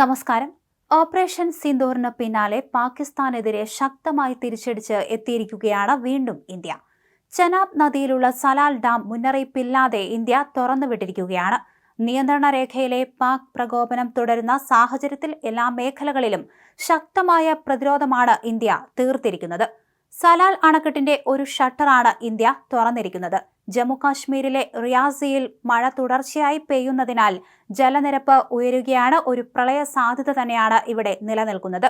നമസ്കാരം. ഓപ്പറേഷൻ സിന്ദൂറിന് പിന്നാലെ പാകിസ്ഥാനെതിരെ ശക്തമായി തിരിച്ചടിച്ച് എത്തിയിരിക്കുകയാണ് വീണ്ടും ഇന്ത്യ. ചെനാബ് നദിയിലുള്ള സലാൽ ഡാം മുന്നറിയിപ്പില്ലാതെ ഇന്ത്യ തുറന്നുവിട്ടിരിക്കുകയാണ്. നിയന്ത്രണ രേഖയിലെ പാക് പ്രകോപനം തുടരുന്ന സാഹചര്യത്തിൽ എല്ലാ മേഖലകളിലും ശക്തമായ പ്രതിരോധമാണ് ഇന്ത്യ തീർത്തിരിക്കുന്നത്. സലാൽ അണക്കെട്ടിന്റെ ഒരു ഷട്ടറാണ് ഇന്ത്യ തുറന്നിരിക്കുന്നത്. ജമ്മു കാശ്മീരിലെ റിയാസിയിൽ മഴ തുടർച്ചയായി പെയ്യുന്നതിനാൽ ജലനിരപ്പ് ഉയരുകയാണ് ഒരു പ്രളയ സാധ്യത തന്നെയാണ് ഇവിടെ നിലനിൽക്കുന്നത്.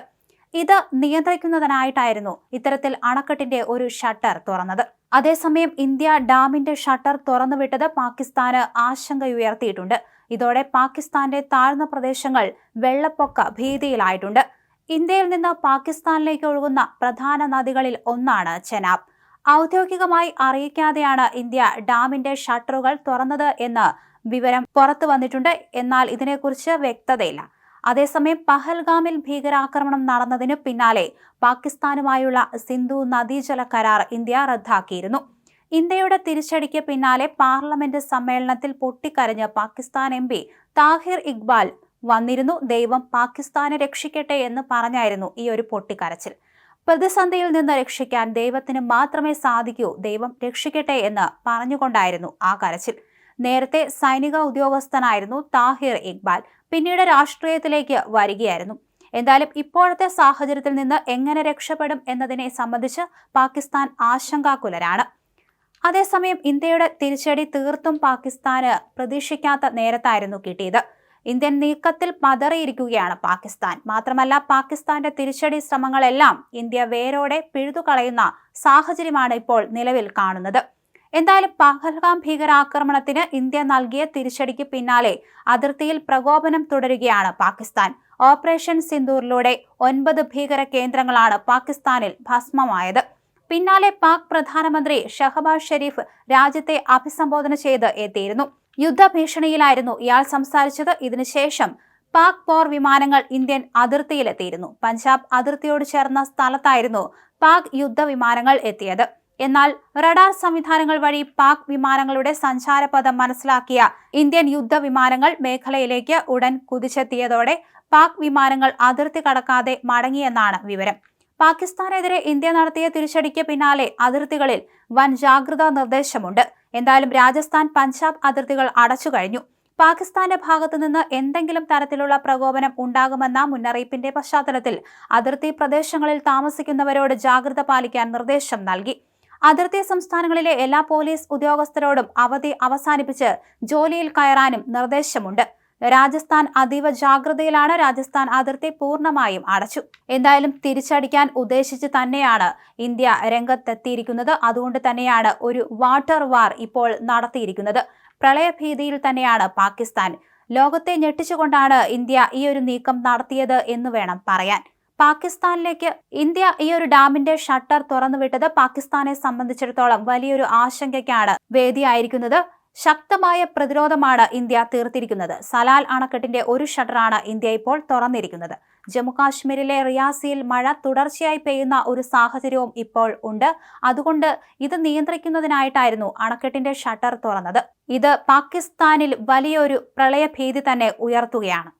ഇത് നിയന്ത്രിക്കുന്നതിനായിട്ടായിരുന്നു ഇത്തരത്തിൽ അണക്കെട്ടിന്റെ ഒരു ഷട്ടർ തുറന്നത്. അതേസമയം ഇന്ത്യ ഡാമിന്റെ ഷട്ടർ തുറന്നുവിട്ടത് പാകിസ്ഥാന് ആശങ്കയുയർത്തിയിട്ടുണ്ട്. ഇതോടെ പാകിസ്ഥാന്റെ താഴ്ന്ന പ്രദേശങ്ങൾ വെള്ളപ്പൊക്ക ഭീതിയിലായിട്ടുണ്ട്. ഇന്ത്യയിൽ നിന്ന് പാകിസ്ഥാനിലേക്ക് ഒഴുകുന്ന പ്രധാന നദികളിൽ ഒന്നാണ് ചെനാബ്. ഔദ്യോഗികമായി അറിയിക്കാതെയാണ് ഇന്ത്യ ഡാമിന്റെ ഷട്ടറുകൾ തുറന്നത് എന്ന് വിവരം പുറത്തു വന്നിട്ടുണ്ട്. എന്നാൽ ഇതിനെക്കുറിച്ച് വ്യക്തതയില്ല. അതേസമയം പഹൽഗാമിൽ ഭീകരാക്രമണം നടന്നതിന് പിന്നാലെ പാകിസ്ഥാനുമായുള്ള സിന്ധു നദീജല കരാർ ഇന്ത്യ റദ്ദാക്കിയിരുന്നു. ഇന്ത്യയുടെ തിരിച്ചടിക്ക് പിന്നാലെ പാർലമെന്റ് സമ്മേളനത്തിൽ പൊട്ടിക്കരഞ്ഞ് പാകിസ്ഥാൻ എം പി താഹിർ ഇക്ബാൽ വന്നിരുന്നു. ദൈവം പാകിസ്ഥാനെ രക്ഷിക്കട്ടെ എന്ന് പറഞ്ഞായിരുന്നു ഈ ഒരു പൊട്ടിക്കരച്ചിൽ. പ്രതിസന്ധിയിൽ നിന്ന് രക്ഷിക്കാൻ ദൈവത്തിന് മാത്രമേ സാധിക്കൂ. ദൈവം രക്ഷിക്കട്ടെ എന്ന് പറഞ്ഞുകൊണ്ടായിരുന്നു ആ കരച്ചിൽ. നേരത്തെ സൈനിക ഉദ്യോഗസ്ഥനായിരുന്നു താഹിർ ഇക്ബാൽ. പിന്നീട് രാഷ്ട്രീയത്തിലേക്ക് വരികയായിരുന്നു. എന്തായാലും ഇപ്പോഴത്തെ സാഹചര്യത്തിൽ നിന്ന് എങ്ങനെ രക്ഷപ്പെടും എന്നതിനെ സംബന്ധിച്ച് പാകിസ്ഥാൻ ആശങ്കാകുലരാണ്. അതേസമയം ഇന്ത്യയുടെ തിരിച്ചടി തീർത്തും പാകിസ്ഥാന് പ്രതീക്ഷിക്കാത്ത നേരത്തായിരുന്നു കിട്ടിയത്. ഇന്ത്യൻ നീക്കത്തിൽ പതറിയിരിക്കുകയാണ് പാകിസ്ഥാൻ. മാത്രമല്ല പാകിസ്ഥാന്റെ തിരിച്ചടി ശ്രമങ്ങളെല്ലാം ഇന്ത്യ വേരോടെ പിഴുതുകളയുന്ന സാഹചര്യമാണ് ഇപ്പോൾ നിലവിൽ കാണുന്നത്. എന്തായാലും പഹൽഗാം ഭീകരാക്രമണത്തിന് ഇന്ത്യ നൽകിയ തിരിച്ചടിക്ക് പിന്നാലെ അതിർത്തിയിൽ പ്രകോപനം തുടരുകയാണ് പാകിസ്ഥാൻ. ഓപ്പറേഷൻ സിന്ദൂറിലൂടെ ഒൻപത് ഭീകര കേന്ദ്രങ്ങളാണ് പാകിസ്ഥാനിൽ ഭസ്മമായത്. പിന്നാലെ പാക് പ്രധാനമന്ത്രി ഷഹബാസ് ഷെരീഫ് രാജ്യത്തെ അഭിസംബോധന ചെയ്ത് എത്തിയിരുന്നു. യുദ്ധഭീഷണിയിലായിരുന്നു ഇയാൾ സംസാരിച്ചത്. ഇതിനുശേഷം പാക് പോർ വിമാനങ്ങൾ ഇന്ത്യൻ അതിർത്തിയിലെത്തിയിരുന്നു. പഞ്ചാബ് അതിർത്തിയോട് ചേർന്ന സ്ഥലത്തായിരുന്നു പാക് യുദ്ധവിമാനങ്ങൾ എത്തിയത്. എന്നാൽ റഡാർ സംവിധാനങ്ങൾ വഴി പാക് വിമാനങ്ങളുടെ സഞ്ചാരപഥം മനസ്സിലാക്കിയ ഇന്ത്യൻ യുദ്ധവിമാനങ്ങൾ മേഖലയിലേക്ക് ഉടൻ കുതിച്ചെത്തിയതോടെ പാക് വിമാനങ്ങൾ അതിർത്തി കടക്കാതെ മടങ്ങിയെന്നാണ് വിവരം. പാകിസ്ഥാനെതിരെ ഇന്ത്യ നടത്തിയ തിരിച്ചടിക്ക് പിന്നാലെ അതിർത്തികളിൽ വൻ ജാഗ്രതാ നിർദ്ദേശമുണ്ട്. എന്തായാലും രാജസ്ഥാൻ പഞ്ചാബ് അതിർത്തികൾ അടച്ചു കഴിഞ്ഞു. പാകിസ്ഥാന്റെ ഭാഗത്തു നിന്ന് എന്തെങ്കിലും തരത്തിലുള്ള പ്രകോപനം ഉണ്ടാകുമെന്ന മുന്നറിയിപ്പിന്റെ പശ്ചാത്തലത്തിൽ അതിർത്തി പ്രദേശങ്ങളിൽ താമസിക്കുന്നവരോട് ജാഗ്രത പാലിക്കാൻ നിർദ്ദേശം നൽകി. അതിർത്തി സംസ്ഥാനങ്ങളിലെ എല്ലാ പോലീസ് ഉദ്യോഗസ്ഥരോടും അവധി അവസാനിപ്പിച്ച് ജോലിയിൽ കയറാനും നിർദ്ദേശമുണ്ട്. രാജസ്ഥാൻ അതീവ ജാഗ്രതയിലാണ് രാജസ്ഥാൻ അതിർത്തി പൂർണമായും അടച്ചു. എന്തായാലും തിരിച്ചടിക്കാൻ ഉദ്ദേശിച്ച് തന്നെയാണ് ഇന്ത്യ രംഗത്തെത്തിയിരിക്കുന്നത്. അതുകൊണ്ട് തന്നെയാണ് ഒരു വാട്ടർ വാർ ഇപ്പോൾ നടത്തിയിരിക്കുന്നത്. പ്രളയഭീതിയിൽ തന്നെയാണ് പാകിസ്ഥാൻ. ലോകത്തെ ഞെട്ടിച്ചുകൊണ്ടാണ് ഇന്ത്യ ഈ ഒരു നീക്കം നടത്തിയത് എന്ന് വേണം പറയാൻ. പാകിസ്ഥാനിലേക്ക് ഇന്ത്യ ഈ ഒരു ഡാമിന്റെ ഷട്ടർ തുറന്നുവിട്ടത് പാകിസ്ഥാനെ സംബന്ധിച്ചിടത്തോളം വലിയൊരു ആശങ്കയ്ക്കാണ് വേദിയായിരിക്കുന്നത്. ശക്തമായ പ്രതിരോധമാണ് ഇന്ത്യ തീർത്തിരിക്കുന്നത്. സലാൽ അണക്കെട്ടിന്റെ ഒരു ഷട്ടറാണ് ഇന്ത്യ ഇപ്പോൾ തുറന്നിരിക്കുന്നത്. ജമ്മുകാശ്മീരിലെ റിയാസിയിൽ മഴ തുടർച്ചയായി പെയ്യുന്ന ഒരു സാഹചര്യവും ഇപ്പോൾ ഉണ്ട്. അതുകൊണ്ട് ഇത് നിയന്ത്രിക്കുന്നതിനായിട്ടായിരുന്നു അണക്കെട്ടിന്റെ ഷട്ടർ തുറന്നത്. ഇത് പാകിസ്ഥാനിൽ വലിയൊരു പ്രളയഭീതി തന്നെ ഉയർത്തുകയാണ്.